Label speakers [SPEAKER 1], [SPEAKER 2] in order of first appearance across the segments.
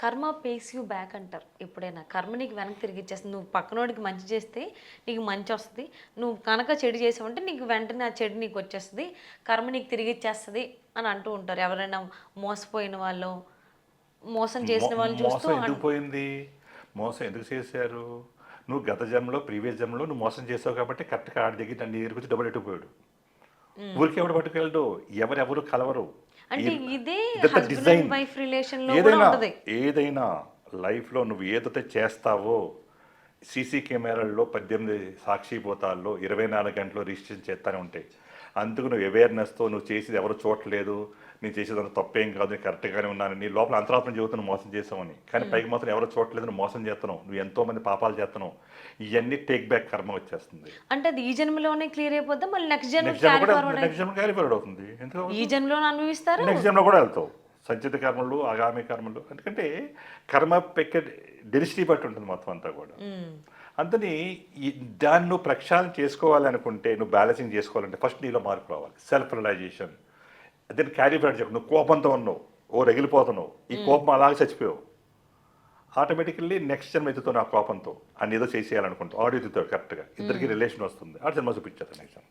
[SPEAKER 1] కర్మ face you back అంటారు. ఎప్పుడైనా కర్మ నీకు వెనక్కి తిరిగి ఇచ్చేస్తుంది. నువ్వు పక్కనోడికి మంచి చేస్తే నీకు మంచి వస్తుంది. నువ్వు కనుక చెడు చేసావంటే నీకు వెంటనే ఆ చెడు నీకు వచ్చేస్తుంది. కర్మ నీకు తిరిగి ఇచ్చేస్తుంది అని అంటూ ఉంటారు. ఎవరైనా మోసపోయిన వాళ్ళు మోసం చేసిన వాళ్ళు చూస్తూ
[SPEAKER 2] మోసం
[SPEAKER 1] అన్-
[SPEAKER 2] ఎందుకు పోయింది? మోసం ఎందుకు చేశారు? నువ్వు గత జన్మలో ప్రీవియస్ జన్మలో నువ్వు మోసం చేసావు కాబట్టి కరెక్ట్గా ఆడి దగ్గర నన్ను దగ్గరికి డబ్బులు ఎట్టుకుపోయాడు. ఊరికి ఎవడు పట్టుకెళ్ళడు. ఎవరెవరు కలవరు.
[SPEAKER 1] అంటే ఇదే. అండ్ వైఫ్ రిలేషన్
[SPEAKER 2] ఏదైనా ఏదైనా లైఫ్లో నువ్వు ఏదైతే చేస్తావో సీసీ కెమెరాల్లో పద్దెనిమిది సాక్షిపోతాల్లో ఇరవై నాలుగు గంటలు రిజిస్ట్రేషన్ చేస్తూనే ఉంటాయి అందుకు నువ్వు అవేర్నెస్తో నువ్వు చేసేది ఎవరు చూడట్లేదు నేను చేసేదంత తప్పేం కాదు నేను కరెక్ట్గానే ఉన్నాను. నీ లోపల అంతరాత్మ జీవితం మోసం చేసావని. కానీ పైకి మాత్రం ఎవరు చూడట్లేదు నువ్వు మోసం చేస్తున్నావు. నువ్వు ఎంతో మంది పాపాలు చేస్తున్నావు. ఇవన్నీ టేక్ బ్యాక్ కర్మ వచ్చేస్తుంది.
[SPEAKER 1] అంటే అది ఈ జన్మలోనే క్లియర్ అయిపోద్దా? మళ్ళీ నెక్స్ట్ జన్మ
[SPEAKER 2] నెక్స్ట్ జన్మ
[SPEAKER 1] క్యారీ ఫార్వర్డ్
[SPEAKER 2] అవుతుంది. ఎందుకు
[SPEAKER 1] ఈ జన్మలో అనుభవిస్తారు?
[SPEAKER 2] నెక్స్ట్ జన్మలో కూడా వెళ్తావు. సంచిత కర్మలు ఆగామి కర్మలు. ఎందుకంటే కర్మ పెక్క డెన్సిటీ బట్టి ఉంటుంది మొత్తం అంతా కూడా.
[SPEAKER 1] మ్మ్.
[SPEAKER 2] అందుని దాన్ని నువ్వు ప్రక్షాళన చేసుకోవాలి అనుకుంటే నువ్వు బ్యాలెన్సింగ్ చేసుకోవాలంటే ఫస్ట్ నీలో మార్పు రావాలి. సెల్ఫ్ రియలైజేషన్ దీన్ని క్యారీ ఫార్వర్డ్ చెప్పు నువ్వు కోపంతో ఉన్నావు ఓ రగిలిపోతున్నావు ఈ కోపం అలాగే చచ్చిపోయావు. ఆటోమేటికల్లీ నెక్స్ట్ జన్మ ఎత్తుతో నా కోపంతో అని ఏదో చేసేయాలనుకుంటావు ఆడియో ఎత్తుతాడు కరెక్ట్గా. ఇద్దరికి రిలేషన్ వస్తుంది. ఆ జన్మ చూపించేది నెక్స్ట్ జన్మ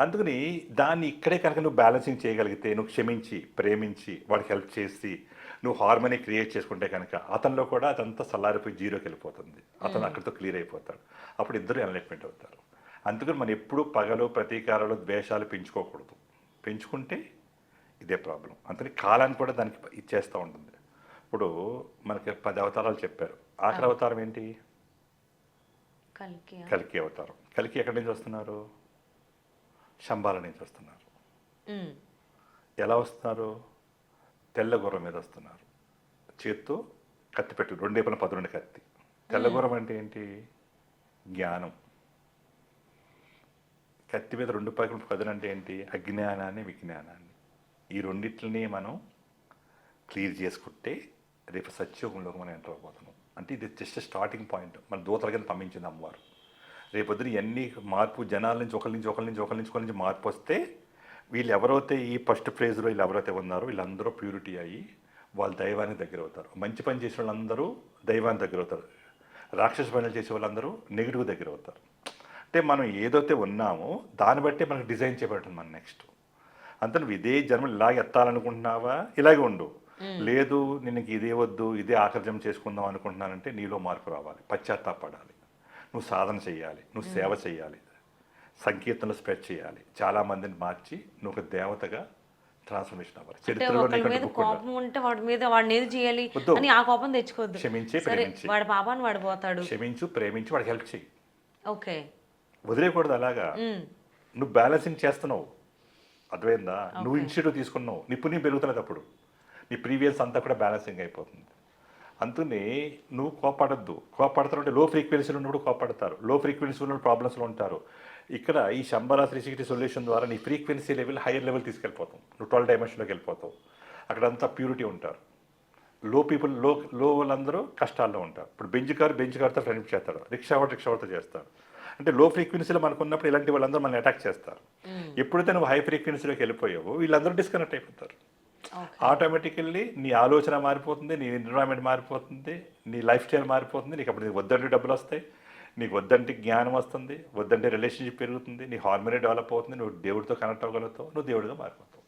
[SPEAKER 2] అందుకని దాన్ని ఇక్కడే కనుక నువ్వు బ్యాలెన్సింగ్ చేయగలిగితే నువ్వు క్షమించి ప్రేమించి వాడికి హెల్ప్ చేసి నువ్వు హార్మోనీ క్రియేట్ చేసుకుంటే కనుక అతనిలో కూడా అదంతా సల్లారిపోయి జీరోకి వెళ్ళిపోతుంది. అతను అక్కడితో క్లియర్ అయిపోతాడు. అప్పుడు ఇద్దరు ఎన్లైట్మెంట్ అవుతారు. అందుకని మనం ఎప్పుడూ పగలు ప్రతీకారాలు ద్వేషాలు పెంచుకోకూడదు. పెంచుకుంటే ఇదే ప్రాబ్లం. అందుకని కాలాన్ని కూడా దానికి ఇచ్చేస్తూ ఉంటుంది. ఇప్పుడు మనకి పది అవతారాలు చెప్పారు. ఆఖరి అవతారం ఏంటి?
[SPEAKER 1] కలికి
[SPEAKER 2] కలికి అవతారం. కలికి ఎక్కడి నుంచి వస్తున్నారు? శంబాల నుంచి వస్తున్నారు. ఎలా వస్తున్నారు? తెల్ల గుర్రం మీద వస్తున్నారు. చేత్తో కత్తి పెట్టు రెండు వైపున పదకొండు కత్తి. తెల్ల గుర్రం అంటే ఏంటి? జ్ఞానం. కత్తి మీద రెండు పక్కన పదును అంటే ఏంటి? అజ్ఞానాన్ని విజ్ఞానాన్ని. ఈ రెండింటిని మనం క్లియర్ చేసుకుంటే రేపు సత్యోగంలోకి మనం ఎంటర్ అయిపోతున్నాం అంటే ఇది జస్ట్ స్టార్టింగ్ పాయింట్. మన దూతల కింద పంపించింది అమ్మవారు. రేపొద్దున ఎన్ని మార్పు జనాల నుంచి ఒకరి నుంచి ఒకరి నుంచి ఒకరి నుంచి ఒకరి నుంచి మార్పు వస్తే వీళ్ళు ఎవరైతే ఈ ఫస్ట్ ఫేజ్లో వీళ్ళు ఎవరైతే ఉన్నారో వీళ్ళందరూ ప్యూరిటీ అయ్యి వాళ్ళు దైవానికి దగ్గర అవుతారు. మంచి పని చేసే వాళ్ళందరూ దైవానికి దగ్గర అవుతారు. రాక్షస పనులు చేసే వాళ్ళందరూ నెగిటివ్ దగ్గర అవుతారు. అంటే మనం ఏదైతే ఉన్నామో దాన్ని బట్టి మనకు డిజైన్ చేయబడుతుంది మన నెక్స్ట్. అంత నువ్వు ఇదే జన్మ ఇలాగ ఎత్తాలనుకుంటున్నావా? ఇలాగే ఉండు. లేదు నేను ఇదే వద్దు ఇదే ఆకర్జం చేసుకుందాం అనుకుంటున్నానంటే నీలో మార్పు రావాలి. పశ్చాత్తాపడాలి. నువ్వు సాధన చేయాలి. నువ్వు సేవ చేయాలి. సంకీర్తనలు స్ప్రెడ్ చేయాలి. చాలా మందిని మార్చి నువ్వు ఒక దేవతగా ట్రాన్స్ఫర్మేషన్ అవ్వాలి. చరిత్రలో.
[SPEAKER 1] కోపం ఉంటే వాడి మీద వాడిని ఏది చేయాలి
[SPEAKER 2] వద్దు.
[SPEAKER 1] అని ఆ కోపం తెచ్చుకోవద్దు.
[SPEAKER 2] క్షమించి, ప్రేమించి.
[SPEAKER 1] వాడి పాపాన్ని వాడు పోతాడు.
[SPEAKER 2] క్షమించు ప్రేమించి వాడికి హెల్ప్ చేయి
[SPEAKER 1] ఓకే.
[SPEAKER 2] వదిలేయకూడదు అలాగా. నువ్వు బ్యాలెన్సింగ్ చేస్తున్నావు. అర్థమైందా? నువ్వు ఇనిషియేటివ్ తీసుకున్నావు. నీ పుణ్యం పెరుగుతున్నది అప్పుడు. నీ ప్రీవియస్ అంతా కూడా బ్యాలెన్సింగ్ అయిపోతుంది. అందుకని నువ్వు కోపడద్దు. కోపడుతుంటే లో ఫ్రీక్వెన్సీలు ఉన్నప్పుడు కోపడతారు. లో ఫ్రీక్వెన్సీ ఉన్న ప్రాబ్లమ్స్లో ఉంటారు. ఇక్కడ ఈ శంబరా త్రీ సిక్స్టీ సొల్యూషన్ ద్వారా నీ ఫ్రీక్వెన్సీ లెవెల్ హైయర్ లెవెల్ తీసుకెళ్ళిపోతాం. నువ్వు ట్వెల్వ్ డైమెన్షన్లోకి వెళ్ళిపోతావు. అక్కడంతా ప్యూరిటీ ఉంటారు. లో పీపుల్లో లో వాళ్ళందరూ కష్టాల్లో ఉంటారు. ఇప్పుడు బెంచ్ కార్ బెంచ్ కార్తో ఫ్రెండ్షిప్ చేస్తాడు. రిక్షా వాడు రిక్షా వాడితో చేస్తాడు. అంటే లో ఫ్రీక్వెన్సీలో మనకు ఉన్నప్పుడు ఇలాంటి వాళ్ళందరూ మనల్ని అటాక్ చేస్తారు. ఎప్పుడైతే నువ్వు హై ఫ్రీక్వెన్సీలోకి వెళ్ళిపోయావో వీళ్ళందరూ డిస్కనెక్ట్ అయిపోతారు. ఆటోమేటికల్లీ నీ ఆలోచన మారిపోతుంది నీ ఎన్విరాన్మెంట్ మారిపోతుంది నీ లైఫ్ స్టైల్ మారిపోతుంది. నీకు అప్పుడు నీకు వద్దంటే డబ్బులు వస్తాయి నీకు వద్దంటే జ్ఞానం వస్తుంది వద్దంటే రిలేషన్షిప్ పెరుగుతుంది నీ హార్మోనీ డెవలప్ అవుతుంది నువ్వు దేవుడితో కనెక్ట్ అవ్వగలుగుతావు నువ్వు దేవుడిగా మారిపోతావు.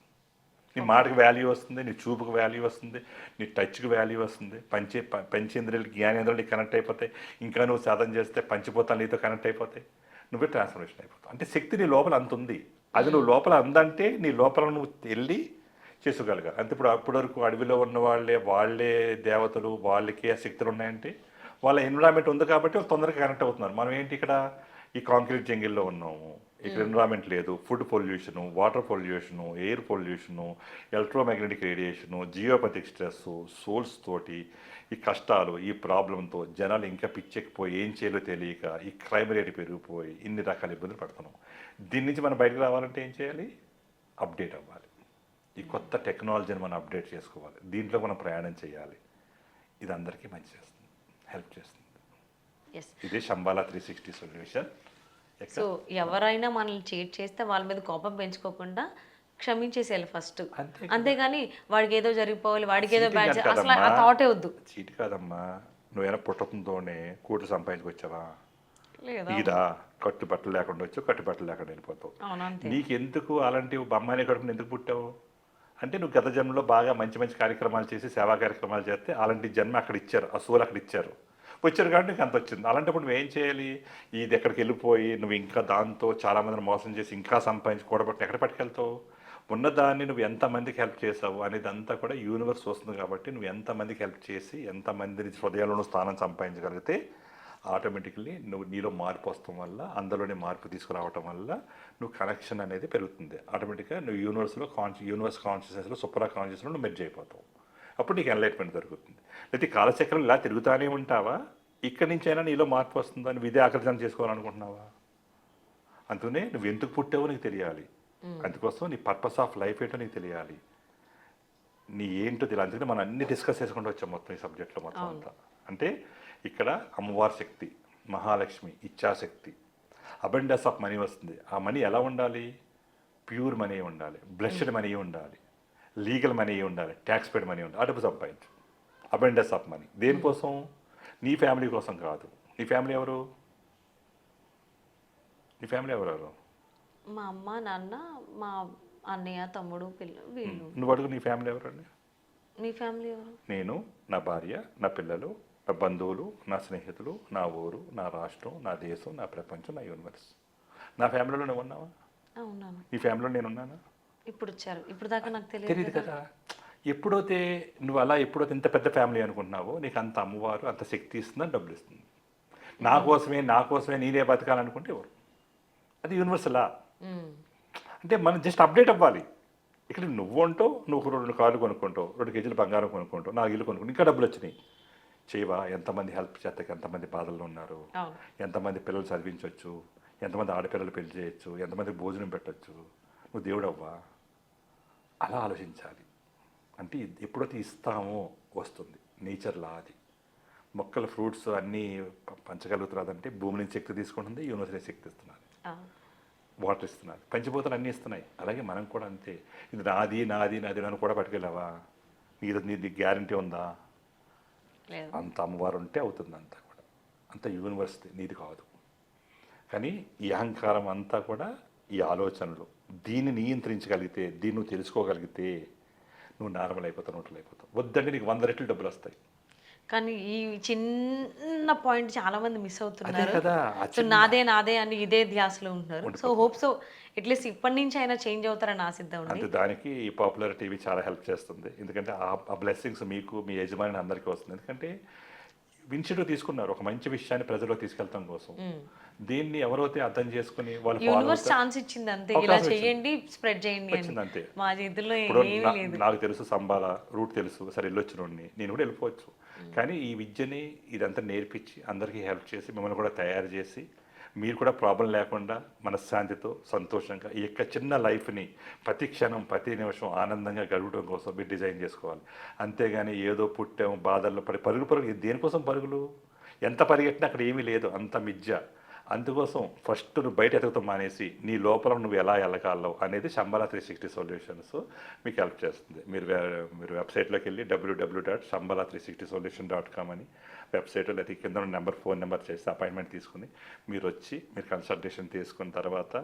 [SPEAKER 2] నీ మాటకు వాల్యూ వస్తుంది నీ చూపుకు వాల్యూ వస్తుంది నీ టచ్కి వాల్యూ వస్తుంది. పంచే పంచేంద్రియాలు జ్ఞానేంద్రియాలు కనెక్ట్ అయిపోతాయి. ఇంకా నువ్వు సాధన చేస్తే పంచిపోతాను నీతో కనెక్ట్ అయిపోతాయి. నువ్వే ట్రాన్స్ఫర్మేషన్ అయిపోతావు. అంటే శక్తి నీ లోపల అంత ఉంది. అది నువ్వు లోపల అందంటే నీ లోపల నువ్వు వెళ్ళి చేసుకోగలగాలి. అంతే ఇప్పుడు అప్పటి వరకు అడవిలో ఉన్న వాళ్ళే వాళ్ళే దేవతలు వాళ్ళకే ఆ శక్తులు ఉన్నాయంటే వాళ్ళ ఎన్విరాన్మెంట్ ఉంది కాబట్టి వాళ్ళు తొందరగా కనెక్ట్ అవుతున్నారు. మనం ఏంటి ఇక్కడ ఈ కాంక్రీట్ జంగిల్లో ఉన్నాము? ఇక్కడ ఎన్విరాన్మెంట్ లేదు. Food pollution water pollution air pollution electromagnetic radiation geopathic stress souls తోటి ఈ కష్టాలు ఈ ప్రాబ్లంతో జనాలు ఇంకా పిచ్చెక్కిపోయి ఏం చేయాలో తెలియక ఈ క్రైమ్ రేట్ పెరిగిపోయి ఇన్ని రకాల ఇబ్బందులు పడుతున్నాం. దీని నుంచి మనం బయటకు రావాలంటే ఏం చేయాలి? అప్డేట్ అవ్వాలి. ఈ కొత్త టెక్నాలజీని మనం అప్డేట్ చేసుకోవాలి. దీంట్లో మనం ప్రయాణం చేయాలి. ఇది అందరికీ మంచి చేస్తుంది. హెల్ప్ చేస్తుంది. ఇదే Shambala three sixty solution
[SPEAKER 1] so ఎవరైనా మనల్ని చీట్ చేస్తే వాళ్ళ మీద కోపం పెంచుకోకుండా క్షమించేసేయాలి ఫస్ట్
[SPEAKER 2] అంతే
[SPEAKER 1] అంతేగాని వాడికి ఏదో జరిగిపోవాలి వాడికి ఏదో బ్యాడ్ అసలు ఆ. థాటే వద్దు.
[SPEAKER 2] చీటి కాదమ్మా. నువ్వేనా పుట్టకంతోనే కూతురు సంపాదించుకొచ్చావా?
[SPEAKER 1] లేదా?
[SPEAKER 2] ఇదా. కట్టుబట్టలు లేకుండా వచ్చావు కట్టుబట్టలు లేకుండా వెళ్ళిపోతావు.
[SPEAKER 1] అవునంతే
[SPEAKER 2] నీకెందుకు అలాంటి అమ్మాయిని కడుపుని ఎందుకు పుట్టావు? అంటే నువ్వు గత జన్మలో బాగా మంచి మంచి కార్యక్రమాలు చేసి సేవా కార్యక్రమాలు చేస్తే అలాంటి జన్మ అక్కడ ఇచ్చారు అసూలు అక్కడ ఇచ్చారు. వచ్చారు కాబట్టి నీకు అంత వచ్చింది అలాంటప్పుడు ఏం చేయాలి? ఇది ఎక్కడికి వెళ్ళిపోయి నువ్వు ఇంకా దాంతో చాలామందిని మోసం చేసి ఇంకా సంపాదించి కూడబట్టి ఎక్కడ పట్టుకెళ్తావు? ఉన్నదాన్ని నువ్వు ఎంతమందికి హెల్ప్ చేసావు అనేది అంతా కూడా యూనివర్స్ వస్తుంది కాబట్టి నువ్వు ఎంతమందికి హెల్ప్ చేసి ఎంతమందిని హృదయంలో స్థానం సంపాదించగలిగితే ఆటోమేటిక్లీ నువ్వు నీలో మార్పు వస్తాం వల్ల అందులోనే మార్పు తీసుకురావటం వల్ల నువ్వు కనెక్షన్ అనేది పెరుగుతుంది. ఆటోమేటిక్గా నువ్వు యూనివర్స్లో కాన్షి యూనివర్స్ కాన్షియస్నెస్లో సూపర్ కాన్షియస్లో నువ్వు మెర్జ్ అయిపోతావు. అప్పుడు నీకు ఎన్లైట్మెంట్ దొరుకుతుంది. అయితే కాలచక్రం ఇలా తిరుగుతానే ఉంటావా? ఇక్కడి నుంచైనా నీలో మార్పు వస్తుందా? నువ్వు ఇదే ఆకర్షణ చేసుకోవాలనుకుంటున్నావా? అందుకనే నువ్వు ఎందుకు పుట్టావో నీకు తెలియాలి. అందుకోసం నీ పర్పస్ ఆఫ్ లైఫ్ ఏంటో నీకు తెలియాలి. నీ ఏంటో తెలియాలి. అందుకని మనం అన్ని డిస్కస్ చేసుకుంటూ వచ్చాం మొత్తం ఈ సబ్జెక్ట్లో మొత్తం అంతా. అంటే ఇక్కడ అమ్మవారి శక్తి మహాలక్ష్మి ఇచ్ఛాశక్తి అబెండస్ ఆఫ్ మనీ వస్తుంది. ఆ మనీ ఎలా ఉండాలి? ప్యూర్ మనీ ఉండాలి. బ్లష్డ్ మనీ ఉండాలి. లీగల్ మనీ ఉండాలి. ట్యాక్స్ పేడ్ మనీ ఉండాలి. అడుపు సంపాదించు అబెండస్ ఆఫ్ మనీ. దేనికోసం? నీ ఫ్యామిలీ కోసం కాదు. నీ ఫ్యామిలీ ఎవరు? నీ ఫ్యామిలీ ఎవరెవరు
[SPEAKER 1] మా అమ్మ నాన్న మా అన్నయ్య తమ్ముడు పిల్ల వీళ్ళు.
[SPEAKER 2] నువ్వు అడుగు నీ ఫ్యామిలీ ఎవరండి
[SPEAKER 1] మీ ఫ్యామిలీ ఎవరు?
[SPEAKER 2] నేను నా భార్య నా పిల్లలు నా బంధువులు నా స్నేహితులు నా ఊరు నా రాష్ట్రం నా దేశం నా ప్రపంచం నా యూనివర్స్ నా ఫ్యామిలీలో నువ్వు ఉన్నావా?
[SPEAKER 1] అవునాను.
[SPEAKER 2] నీ ఫ్యామిలీలో నేను ఉన్నానా?
[SPEAKER 1] ఇప్పుడు వచ్చారు. ఇప్పుడు దాకా నాకు తెలియదు
[SPEAKER 2] కదా. ఎప్పుడైతే నువ్వు అలా ఎప్పుడైతే ఇంత పెద్ద ఫ్యామిలీ అనుకుంటున్నావో నీకు అంత అమ్మవారు అంత శక్తి ఇస్తుందని డబ్బులు ఇస్తుంది. నా కోసమే నా కోసమే నేనే బతకాలనుకుంటే ఎవరు? అది యూనివర్సలా
[SPEAKER 1] ఉమ్.
[SPEAKER 2] అంటే మనం జస్ట్ అప్డేట్ అవ్వాలి. ఇక్కడ నువ్వు అంటావు నువ్వు రెండు కార్లు కొనుక్కుంటావు రెండు కేజీలు బంగారం కొనుక్కుంటావు నాలుగు ఇల్లు కొనుక్కుంటావు ఇంకా డబ్బులు వచ్చినాయి. చేయవా? ఎంతమంది హెల్ప్ చేస్తాక ఎంతమంది బాధల్లో ఉన్నారు? ఎంతమంది పిల్లలు చదివించవచ్చు ఎంతమంది ఆడపిల్లలు పెళ్ళి చేయొచ్చు? ఎంతమంది భోజనం పెట్టచ్చు? నువ్వు దేవుడు అవ్వా అలా ఆలోచించాలి. అంటే ఎప్పుడైతే ఇస్తామో వస్తుంది. నేచర్ లా అది. మొక్కల ఫ్రూట్స్ అన్నీ ప- పంచగలుగుతున్నదంటే భూమి నుంచి శక్తి తీసుకుంటుంది యూనివర్స్ నుంచి శక్తి ఇస్తున్నది
[SPEAKER 1] అవును
[SPEAKER 2] వాటర్ ఇస్తున్నారు. పంచిపోతలు అన్నీ ఇస్తున్నాయి. అలాగే మనం కూడా అంతే. ఇది నాది నాది నాది నన్ను కూడా పట్టుకెళ్ళావా? నీది నీది గ్యారంటీ ఉందా? అంత అమ్మవారు ఉంటే అవుతుంది అంతా కూడా. అంత యూనివర్సిటీ నీది కాదు. కానీ ఈ అహంకారం అంతా కూడా ఈ ఆలోచనలు. దీన్ని నియంత్రించగలిగితే దీన్ని తెలుసుకోగలిగితే నువ్వు నార్మల్ అయిపోతావు నోట్లు అయిపోతావు. వద్దంటే నీకు వంద రెట్లు డబ్బులు వస్తాయి.
[SPEAKER 1] కానీ ఈ చిన్న పాయింట్ చాలా మంది మిస్ అవుతున్నారు. సో నాదే నాదే అని ఇదే ధ్యాసలో ఉంటున్నారు. సో హోప్ సో అట్లీస్ట్ ఇప్పటి నుంచి అయినా చేంజ్ అవుతారని ఆశిద్దాం
[SPEAKER 2] అంటే దానికి ఈ పాపులర్ టీవీ చాలా హెల్ప్ చేస్తుంది. ఎందుకంటే ఆ బ్లెస్సింగ్స్ మీకు మీ యజమాని అందరికీ వస్తుంది. ఎందుకంటే ఇనిషియేటివ్ తీసుకున్నారు. ఒక మంచి విషయాన్ని ప్రజల్లో తీసుకెళ్తాం కోసం. దీన్ని ఎవరైతే అర్థం చేసుకుని వాళ్ళు
[SPEAKER 1] యూనివర్స్ ఛాన్స్ ఇచ్చింది అంతే. ఇలా. చేయండి స్ప్రెడ్ చేయండి
[SPEAKER 2] అంతే.
[SPEAKER 1] మా చేతుల్లో
[SPEAKER 2] నాకు తెలుసు సంబాల రూట్ తెలుసు సరే వెళ్ళొచ్చినోడిని నేను కూడా వెళ్ళిపోవచ్చు. కానీ ఈ విద్యని ఇదంతా నేర్పించి అందరికీ హెల్ప్ చేసి మిమ్మల్ని కూడా తయారు చేసి మీరు కూడా ప్రాబ్లం లేకుండా మనశ్శాంతితో సంతోషంగా ఈ యొక్క చిన్న లైఫ్ని ప్రతి క్షణం ప్రతి నిమిషం ఆనందంగా గడపడం కోసం మీరు డిజైన్ చేసుకోవాలి. అంతేగాని ఏదో పుట్టాము బాధల్లో పడి పరుగులు పరుగు దేనికోసం పరుగులు? ఎంత పరిగెట్టినా అక్కడ ఏమీ లేదు అంత మిథ్య అందుకోసం ఫస్ట్ నువ్వు బయట ఎదుగుతాం మానేసి నీ లోపల నువ్వు ఎలా ఎలగాలో అనేది శంబల త్రీ సిక్స్టీ సొల్యూషన్స్ మీకు హెల్ప్ చేస్తుంది. మీరు మీరు వెబ్సైట్లోకి వెళ్ళి W W dot Shambala three sixty solution dot com అని వెబ్సైట్ లేదా కింద నెంబర్ ఫోన్ నెంబర్ చేసి అపాయింట్మెంట్ తీసుకుని మీరు వచ్చి మీరు కన్సల్టేషన్ తీసుకున్న తర్వాత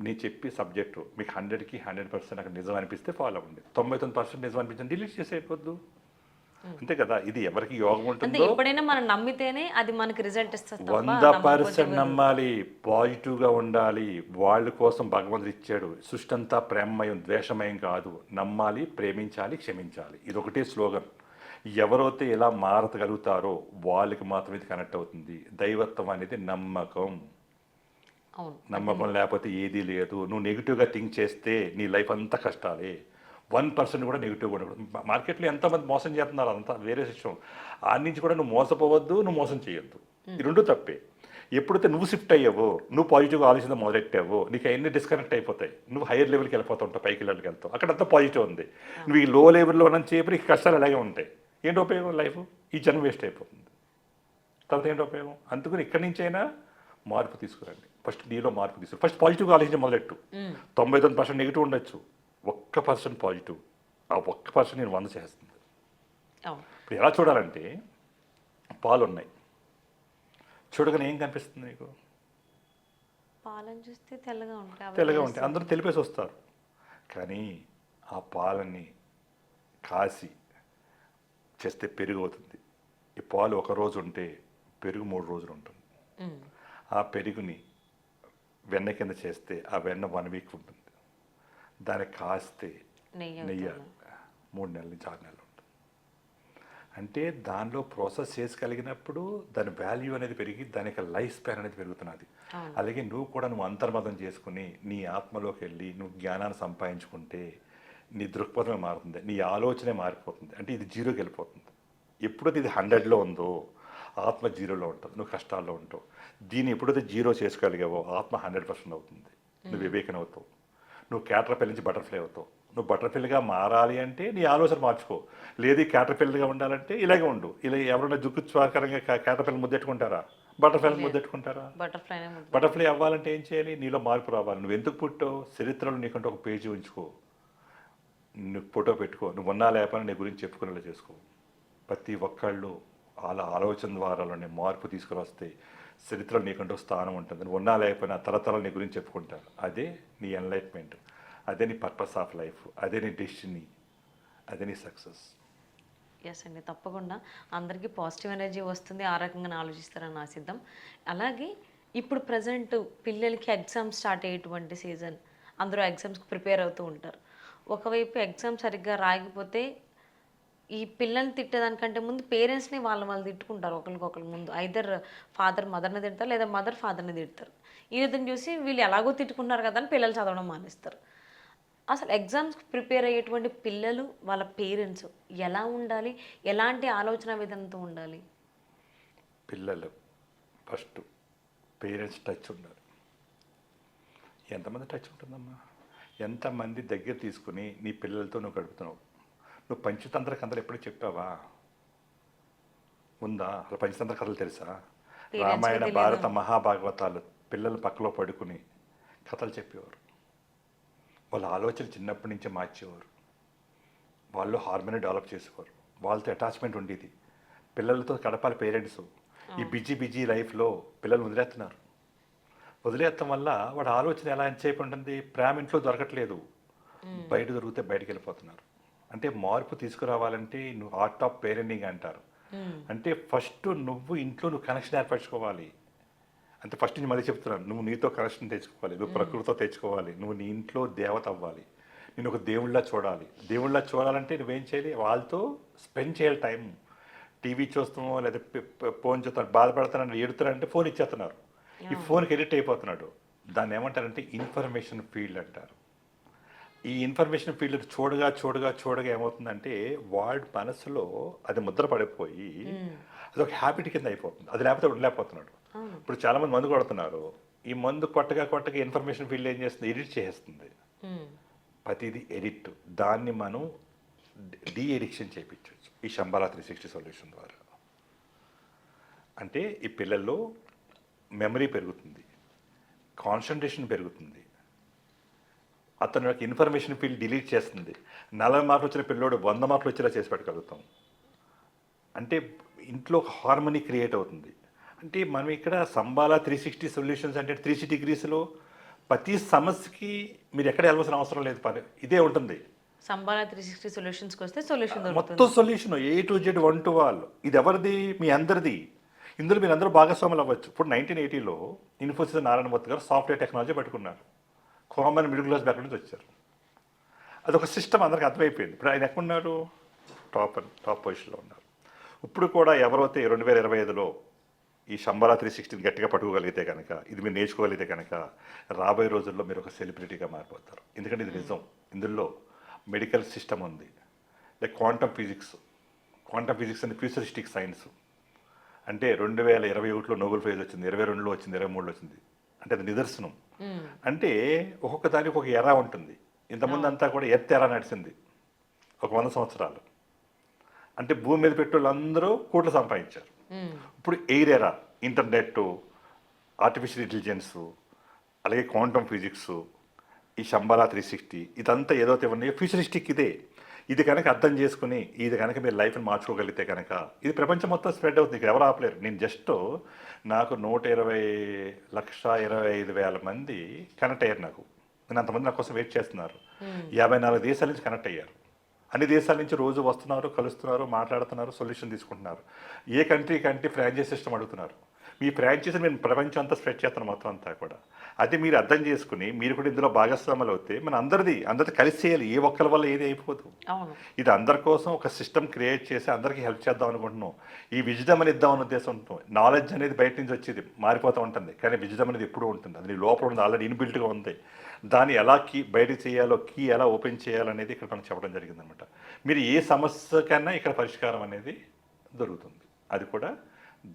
[SPEAKER 2] నీ చెప్పి సబ్జెక్టు మీకు హండ్రెడ్కి హండ్రెడ్ పర్సెంట్ అక్కడ నిజం అనిపిస్తే ఫాలో అవ్వండి. తొంభై తొమ్మిది పర్సెంట్ నిజం అనిపించింది డిలీట్ చేసేయకూడదు అంతే కదా ఇది ఎవరికి యోగం ఉంటుందో
[SPEAKER 1] ఎప్పుడైనా మనం నమ్మితేనే అది మనకి రిజల్ట్ ఇస్తుంది
[SPEAKER 2] వంద పర్సెంట్. నమ్మాలి పాజిటివ్గా ఉండాలి వాళ్ళ కోసం భగవంతుడు ఇచ్చాడు. సృష్టి అంతా ప్రేమమయం ద్వేషమయం కాదు. నమ్మాలి ప్రేమించాలి క్షమించాలి. ఇది ఒకటే స్లోగన్. ఎవరైతే ఇలా మారతగలుగుతారో వాళ్ళకి మాత్రమే ఇది కనెక్ట్ అవుతుంది. దైవత్వం అనేది నమ్మకం. నమ్మకం లేకపోతే ఏదీ లేదు. నువ్వు నెగిటివ్గా థింక్ చేస్తే నీ లైఫ్ అంతా కష్టాలే. వన్ పర్సెంట్ కూడా నెగిటివ్గా ఉండకూడదు. మార్కెట్లో ఎంతమంది మోసం చేస్తున్నారు అంతా వేరే విషయం ఆ నుంచి కూడా నువ్వు మోసపోవద్దు నువ్వు మోసం చేయొద్దు. ఈ రెండు తప్పే. ఎప్పుడైతే నువ్వు షిఫ్ట్ అయ్యావో నువ్వు పాజిటివ్గా ఆలోచన మొదలెట్టావో నీకు అన్ని డిస్కనెక్ట్ అయిపోతాయి. నువ్వు హైయర్ లెవెల్కి వెళ్ళిపోతూ ఉంటావు పైకి లెవెల్కి వెళ్తావు. అక్కడంతా పాజిటివ్ ఉంది. నువ్వు ఈ లో లెవెల్లో ఉన్న చేపి నీకు కష్టాలు అలాగే ఉంటాయి. ఏంటి ఉపయోగం లైఫ్? ఈ జన్మ వేస్ట్ అయిపోతుంది. తర్వాత ఏంటి ఉపయోగం? అందుకని ఇక్కడి నుంచైనా మార్పు తీసుకురండి. ఫస్ట్ నీలో మార్పు తీసుకురండి. ఫస్ట్ పాజిటివ్గా ఆలోచించి మొదలెట్టు. తొంభై తొమ్మిది పర్సెంట్ నెగిటివ్ ఉండొచ్చు. ఒక్క పర్సెంట్ పాజిటివ్. ఆ ఒక్క పర్సెంట్ నేను వంద చేస్తుంది. ఇప్పుడు ఎలా చూడాలంటే పాలు ఉన్నాయి చూడగానే ఏం కనిపిస్తుంది నీకు?
[SPEAKER 1] పాలను చూస్తే తెల్లగా ఉంటాయి.
[SPEAKER 2] తెల్లగా ఉంటాయి. అందరూ తెలిపేసి వస్తారు. కానీ ఆ పాలని కాసి చేస్తే పెరుగు అవుతుంది ఈ పాలు ఒక రోజు ఉంటే పెరుగు మూడు రోజులు ఉంటుంది. ఆ పెరుగుని వెన్న కింద చేస్తే ఆ వెన్న వన్ వీక్ ఉంటుంది. దాన్ని కాస్తే
[SPEAKER 1] నెయ్యి.
[SPEAKER 2] మూడు నెలల నుంచి ఆరు నెలలు ఉంటుంది. అంటే దానిలో ప్రాసెస్ చేసుకోగలిగినప్పుడు దాని వాల్యూ అనేది పెరిగి దానికి లైఫ్ స్పాన్ అనేది పెరుగుతున్నది. అలాగే నువ్వు కూడా నువ్వు అంతర్మతం చేసుకుని నీ ఆత్మలోకి వెళ్ళి నువ్వు జ్ఞానాన్ని సంపాదించుకుంటే నీ దృక్పథమే మారుతుంది నీ ఆలోచనే మారిపోతుంది. అంటే ఇది జీరోకి వెళ్ళిపోతుంది. ఎప్పుడైతే ఇది హండ్రెడ్లో ఉందో ఆత్మ జీరోలో ఉంటుంది నువ్వు కష్టాల్లో ఉంటావు. దీన్ని ఎప్పుడైతే జీరో చేసుకోగలిగావో ఆత్మ హండ్రెడ్ పర్సెంట్ అవుతుంది. నువ్వు వివేకన అవుతావు. నువ్వు క్యాటర్పిల్ నుంచి బటర్ఫ్లై అవుతావు. నువ్వు బటర్ఫిల్గా మారాలి అంటే నీ ఆలోచన మార్చుకో. లేదు క్యాటర్పిల్గా ఉండాలంటే ఇలాగే ఉండు. ఇలా ఎవరైనా దుఃఖస్వాకరంగా క్యాటర్పిల్ ముద్దెట్టుకుంటారా? బటర్ఫ్లై ముద్దెట్టుకుంటారా?
[SPEAKER 1] బటర్ఫ్లైనే ఉంది
[SPEAKER 2] బటర్ఫ్లై అవ్వాలంటే ఏం చేయాలి? నీలో మార్పు రావాలి. నువ్వు ఎందుకు పుట్టావు? చరిత్రలో నీకంటే ఒక పేజీ ఉంచుకో. నువ్వు ఫోటో పెట్టుకో నువ్వు ఉన్నా లేపని నీ గురించి చెప్పుకునేలా చేసుకో. ప్రతి ఒక్కళ్ళు వాళ్ళ ఆలోచన ద్వారాలోనే మార్పు తీసుకుని చరిత్రలో నీకంటూ స్థానం ఉంటుంది. నువ్వు ఉన్నా లేకపోయినా తరతరాలు నీ గురించి చెప్పుకుంటారు. అదే నీ ఎన్లైట్మెంట్ అదే నీ పర్పస్ ఆఫ్ లైఫ్ అదే నీ డెస్టినీ అదే నీ సక్సెస్
[SPEAKER 1] ఎస్ అండి తప్పకుండా. అందరికీ పాజిటివ్ ఎనర్జీ వస్తుంది. ఆ రకంగా ఆలోచిస్తారని ఆశిద్దాం. అలాగే ఇప్పుడు ప్రజెంట్ పిల్లలకి ఎగ్జామ్స్ స్టార్ట్ అయ్యేటువంటి సీజన్ అందరూ ఎగ్జామ్స్కి ప్రిపేర్ అవుతూ ఉంటారు. ఒకవైపు ఎగ్జామ్ సరిగ్గా రాయకపోతే ఈ పిల్లల్ని తిట్టేదానికంటే ముందు పేరెంట్స్ని వాళ్ళని వాళ్ళు తిట్టుకుంటారు ఒకరికొకరు ముందు. ఐదర్ ఫాదర్ మదర్ని తిడతారు లేదా మదర్ ఫాదర్ని తిడతారు. ఈ విధంగా చూసి వీళ్ళు ఎలాగో తిట్టుకున్నారు కదా అని పిల్లలు చదవడం మానేస్తారు. అసలు ఎగ్జామ్స్కి ప్రిపేర్ అయ్యేటువంటి పిల్లలు వాళ్ళ పేరెంట్స్ ఎలా ఉండాలి? ఎలాంటి ఆలోచన విధానంతో ఉండాలి?
[SPEAKER 2] పిల్లలు ఫస్ట్ పేరెంట్స్ టచ్ ఉండాలి. ఎంతమంది టచ్ ఉంటుందమ్మా? ఎంతమంది దగ్గర తీసుకుని నీ పిల్లలతో నువ్వు గడుపుతున్నావు? నువ్వు పంచతంత్ర కథలు ఎప్పుడు చెప్పావా? ఉందా? అసలు పంచతంత్ర కథలు తెలుసా? రామాయణ. భారత మహాభాగవతాలు పిల్లలు పక్కలో పడుకుని కథలు చెప్పేవారు. వాళ్ళ ఆలోచన చిన్నప్పటి నుంచే మార్చేవారు. వాళ్ళు హార్మోని డెవలప్ చేసేవారు. వాళ్ళతో అటాచ్మెంట్ ఉండేది. పిల్లలతో గడపాలి పేరెంట్స్. ఈ బిజీ బిజీ లైఫ్లో పిల్లలు వదిలేస్తున్నారు. వదిలేయటం వల్ల వాడి ఆలోచన ఎలా ఎంతసేపు ఉంటుంది ప్రేమ ఇంట్లో దొరకట్లేదు. బయట దొరికితే బయటకు వెళ్ళిపోతున్నారు అంటే మార్పు తీసుకురావాలంటే నువ్వు ఆర్ట్ ఆఫ్ పేరెంటింగ్ అంటారు. అంటే ఫస్ట్ నువ్వు ఇంట్లో నువ్వు కనెక్షన్ ఏర్పరచుకోవాలి. అంటే ఫస్ట్ నేను మళ్ళీ చెప్తున్నాను నువ్వు నీతో కనెక్షన్ తెచ్చుకోవాలి నువ్వు ప్రకృతితో తెచ్చుకోవాలి నువ్వు నీ ఇంట్లో దేవత అవ్వాలి నేను ఒక దేవుళ్ళ చూడాలి. దేవుళ్ళ చూడాలంటే నువ్వేం చేయాలి? వాళ్ళతో స్పెండ్ చేయాలి టైం. టీవీ చూస్తామో లేదా ఫోన్ చూస్తాను బాధపడతానని ఏడుతానంటే ఫోన్ ఇచ్చేస్తున్నారు. ఈ ఫోన్కి ఎడిట్ అయిపోతున్నాడు. దాన్ని ఏమంటారంటే ఇన్ఫర్మేషన్ ఫీల్డ్ అంటారు. ఈ ఇన్ఫర్మేషన్ ఫీల్డ్ చూడగా చూడగా చూడగా ఏమవుతుందంటే వాడి మనసులో అది ముద్ర పడిపోయి అది ఒక హ్యాబిట్ కింద అయిపోతుంది. అది లేకపోతే ఉండలేకపోతున్నాడు. ఇప్పుడు చాలా మంది మందు కొడుతున్నారు. ఈ మందు కొట్టగా కొట్టగా ఇన్ఫర్మేషన్ ఫీల్డ్ ఏం చేస్తుంది? ఎడిట్ చేస్తుంది
[SPEAKER 1] మ్మ్.
[SPEAKER 2] ప్రతిదీ ఎడిట్. దాన్ని మనం డీ ఎడిక్షన్ చేయించవచ్చు. ఈ శంబాలా త్రీ సిక్స్టీ సొల్యూషన్ ద్వారా. అంటే ఈ పిల్లల్లో మెమరీ పెరుగుతుంది. కాన్సన్ట్రేషన్ పెరుగుతుంది. అతను యొక్క ఇన్ఫర్మేషన్ ఫీల్డ్ డిలీట్ చేస్తుంది. నలభై మార్కులు వచ్చిన పిల్లోడు వంద మార్కులు వచ్చేలా చేసి పెట్టగలుగుతాం. అంటే ఇంట్లో హార్మనీ క్రియేట్ అవుతుంది. అంటే మనం ఇక్కడ సంబాలా త్రీ సిక్స్టీ సొల్యూషన్స్ అంటే త్రీ సిక్స్టీ డిగ్రీస్లో ప్రతి సమస్యకి మీరు ఎక్కడ వెళ్ళవలసిన అవసరం లేదు. పని ఇదే ఉంటుంది.
[SPEAKER 1] సంబాల త్రీ సిక్స్టీ సొల్యూషన్స్కి వస్తే సొల్యూషన్
[SPEAKER 2] మొత్తం solution A to Z one to wall ఇది ఎవరిది? మీ అందరిది. ఇందులో మీరు అందరూ భాగస్వాములు అవ్వచ్చు. ఇప్పుడు నైన్టీన్ ఎయిటీలో ఇన్ఫోసిస్ నారాయణమూర్తి గారు సాఫ్ట్వేర్ టెక్నాలజీ పట్టుకున్నారు. కామన్ మిడిల్ క్లాస్ బ్యాక్ నుంచి వచ్చారు. అదొక సిస్టమ్ అందరికి అర్థమైపోయింది. ఇప్పుడు ఆయన ఎక్కడున్నారు? టాప్ టాప్ పొజిషన్లో ఉన్నారు. ఇప్పుడు కూడా ఎవరైతే రెండు వేల ఇరవై ఐదులో ఈ శంబరా త్రీ సిక్స్టీని గట్టిగా పట్టుకోగలిగితే కనుక ఇది మీరు నేర్చుకోగలిగితే కనుక రాబోయే రోజుల్లో మీరు ఒక సెలబ్రిటీగా మారిపోతారు. ఎందుకంటే ఇది నిజం. ఇందులో మెడికల్ సిస్టమ్ ఉంది. Like quantum physics. Quantum physics and futuristic science. అంటే రెండు వేల ఇరవై ఒకటిలో నోబెల్ ప్రైజ్ వచ్చింది ఇరవై రెండులో వచ్చింది ఇరవై మూడులో వచ్చింది. అంటే అది నిదర్శనం. అంటే ఒక్కొక్క దానికి ఒక ఎరా ఉంటుంది. ఇంతకుముందు అంతా కూడా ఎర్త్ ఎరా నడిచింది. ఒక వంద సంవత్సరాలు. అంటే భూమి మీద పెట్టేవాళ్ళందరూ కోట్లు సంపాదించారు. ఇప్పుడు air era internet artificial intelligence అలాగే క్వాంటమ్ ఫిజిక్స్ ఈ శంబాలా త్రీ సిక్స్టీ ఇదంతా ఏదైతే ఉన్నాయో ఫ్యూచరిస్టిక్ ఇదే. ఇది కనుక అర్థం చేసుకుని ఇది కనుక మీరు లైఫ్ని మార్చుకోగలిగితే కనుక ఇది ప్రపంచం మొత్తం స్ప్రెడ్ అవుతుంది. ఇక్కడ ఎవరు ఆపలేరు. నేను జస్ట్ నాకు నూట ఇరవై లక్ష ఇరవై ఐదు వేల మంది కనెక్ట్ అయ్యారు నాకు. నేను అంతమంది నా కోసం వెయిట్ చేస్తున్నారు. యాభై నాలుగు దేశాల నుంచి కనెక్ట్ అయ్యారు. అన్ని దేశాల నుంచి రోజు వస్తున్నారు కలుస్తున్నారు మాట్లాడుతున్నారు సొల్యూషన్ తీసుకుంటున్నారు. ఏ కంట్రీ కంటే ఫ్రాంచైజ్ సిస్టమ్ అడుగుతున్నారు. మీ ఫ్రాంచైజీ మేము ప్రపంచం అంతా స్ప్రెడ్ చేస్తాను మొత్తం అంతా కూడా. అది మీరు అర్థం చేసుకుని మీరు కూడా ఇందులో భాగస్వాములు అవుతే మన అందరిది అందరిది కలిసి చేయాలి. ఏ ఒక్కరి వల్ల ఏది అయిపోదు. ఇది అందరి కోసం ఒక సిస్టమ్ క్రియేట్ చేసి అందరికీ హెల్ప్ చేద్దాం అనుకుంటున్నాం. ఈ విజిటమ్ అని ఇద్దాం అనే ఉద్దేశం ఉంటుంది నాలెడ్జ్ అనేది బయట నుంచి వచ్చేది మారిపోతూ ఉంటుంది. కానీ విజిటమ్ అనేది ఎప్పుడూ ఉంటుంది. అది లోపల ఉంది ఆల్రెడీ ఇన్బిల్ట్గా ఉంది. దాన్ని ఎలా కీ బయట చేయాలో కీ ఎలా ఓపెన్ చేయాలనేది ఇక్కడ మనం చెప్పడం జరిగిందనమాట మీరు ఏ సమస్యకైనా ఇక్కడ పరిష్కారం అనేది దొరుకుతుంది. అది కూడా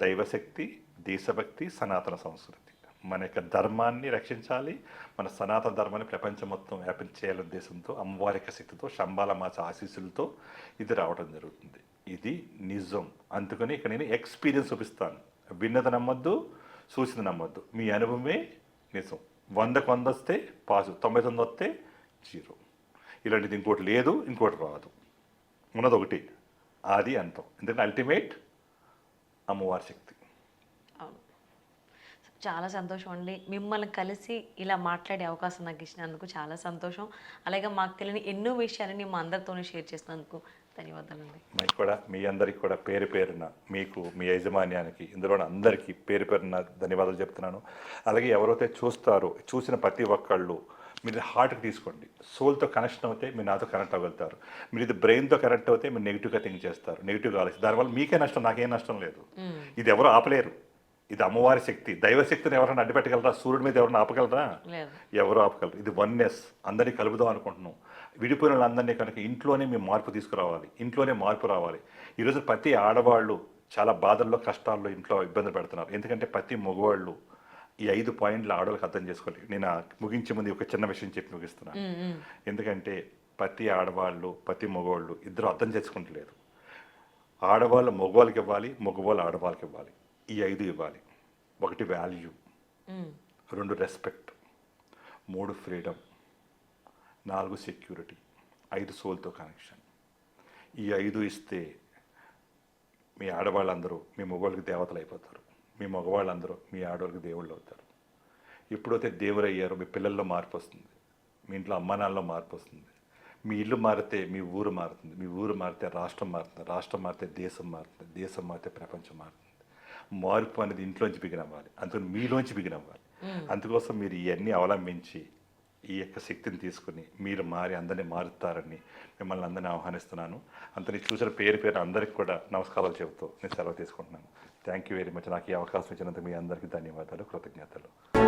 [SPEAKER 2] దైవశక్తి దేశభక్తి సనాతన సంస్కృతి. మన యొక్క ధర్మాన్ని రక్షించాలి. మన సనాతన ధర్మాన్ని ప్రపంచం మొత్తం వ్యాపం చేయాలనే ఉద్దేశంతో అమ్మవారి యొక్క శక్తితో శంబాల మాచ ఆశీస్సులతో ఇది రావడం జరుగుతుంది. ఇది నిజం. అందుకని ఇక్కడ నేను ఎక్స్పీరియన్స్ చూపిస్తాను. విన్నది నమ్మొద్దు చూసింది నమ్మొద్దు. మీ అనుభవమే నిజం. వందకు వంద వస్తే పాసు తొంభై తొమ్మిది వస్తే జీరో. ఇలాంటిది ఇంకోటి లేదు ఇంకోటి రాదు. ఉన్నది ఒకటి అది అంతం. ఎందుకంటే అల్టిమేట్ అమ్మవారి శక్తి.
[SPEAKER 1] చాలా సంతోషం అండి. మిమ్మల్ని కలిసి ఇలా మాట్లాడే అవకాశం నాకు ఇచ్చినందుకు చాలా సంతోషం. అలాగే మాకు తెలియని ఎన్నో విషయాలని మా అందరితోనే షేర్ చేసినందుకు ధన్యవాదాలండి.
[SPEAKER 2] మీకు కూడా మీ అందరికి కూడా పేరు పేరున మీకు మీ యాజమాన్యానికి ఇందులో అందరికీ పేరు పేరున ధన్యవాదాలు చెప్తున్నాను. అలాగే ఎవరైతే చూస్తారో చూసిన ప్రతి ఒక్కళ్ళు మీరు హార్ట్కి తీసుకోండి. సోల్తో కనెక్షన్ అవుతే మీరు నాతో కనెక్ట్ అవ్వగలుగుతారు. మీరు ఇది బ్రెయిన్తో కనెక్ట్ అవుతే మీరు నెగిటివ్గా థింక్ చేస్తారు. నెగిటివ్గా ఆలోచి దానివల్ల మీకే నష్టం నాకేం నష్టం లేదు. ఇది ఎవరు ఆపలేరు. ఇది అమ్మవారి శక్తి. దైవశక్తిని ఎవరైనా అడ్డుపెట్టగలరా? సూర్యుడి మీద ఎవరైనా ఆపగలరా? ఎవరు ఆపగలరు? ఇది వన్నెస్ అందరినీ కలుపుదాం అనుకుంటున్నాం. విడిపోయిన వాళ్ళందరినీ కనుక ఇంట్లోనే మేము మార్పు తీసుకురావాలి. ఇంట్లోనే మార్పు రావాలి. ఈరోజు ప్రతి ఆడవాళ్ళు చాలా బాధల్లో కష్టాల్లో ఇంట్లో ఇబ్బంది పెడుతున్నారు. ఎందుకంటే ప్రతి మగవాళ్ళు ఈ ఐదు పాయింట్లు ఆడవాళ్ళకి అర్థం చేసుకోవాలి. నేను ముగించే ముందు ఒక చిన్న విషయం చెప్పి ముగిస్తున్నాను. ఎందుకంటే ప్రతి ఆడవాళ్ళు ప్రతి మగవాళ్ళు ఇద్దరు అర్థం చేసుకుంటలేరు ఆడవాళ్ళు మగవాళ్ళకి ఇవ్వాలి మగవాళ్ళు ఆడవాళ్ళకి ఇవ్వాలి. ఈ ఐదు ఇవ్వాలి. ఒకటి వాల్యూ. రెండు రెస్పెక్ట్ మూడు ఫ్రీడమ్ నాలుగు సెక్యూరిటీ ఐదు సోల్తో కనెక్షన్ ఈ ఐదు ఇస్తే మీ ఆడవాళ్ళందరూ మీ మగవాళ్ళకి దేవతలు అయిపోతారు. మీ మగవాళ్ళందరూ మీ ఆడవాళ్ళకి దేవుళ్ళు అవుతారు. ఎప్పుడైతే దేవుడు అయ్యారో మీ పిల్లల్లో మార్పు వస్తుంది. మీ ఇంట్లో అమ్మానాల్లో మార్పు వస్తుంది. మీ ఇల్లు మారితే మీ ఊరు మారుతుంది. మీ ఊరు మారితే రాష్ట్రం మారుతుంది. రాష్ట్రం మారితే దేశం మారుతుంది. దేశం మారితే ప్రపంచం మారుతుంది. మార్పు అనేది ఇంట్లోంచి బిగిన్ అవ్వాలి. అందుకని మీలోంచి బిగిన్ అవ్వాలి. అందుకోసం మీరు ఇవన్నీ అవలంబించి ఈ యొక్క శక్తిని తీసుకుని మీరు మారి అందరినీ మారుతారని మిమ్మల్ని అందరినీ ఆహ్వానిస్తున్నాను. అంతని చూసిన పేరు పేరు అందరికి కూడా నమస్కారాలు చెబుతూ నేను సెలవు తీసుకుంటున్నాను. థ్యాంక్ యూ వెరీ మచ్ నాకు ఈ అవకాశం ఇచ్చినందుకు మీ అందరికీ ధన్యవాదాలు కృతజ్ఞతలు.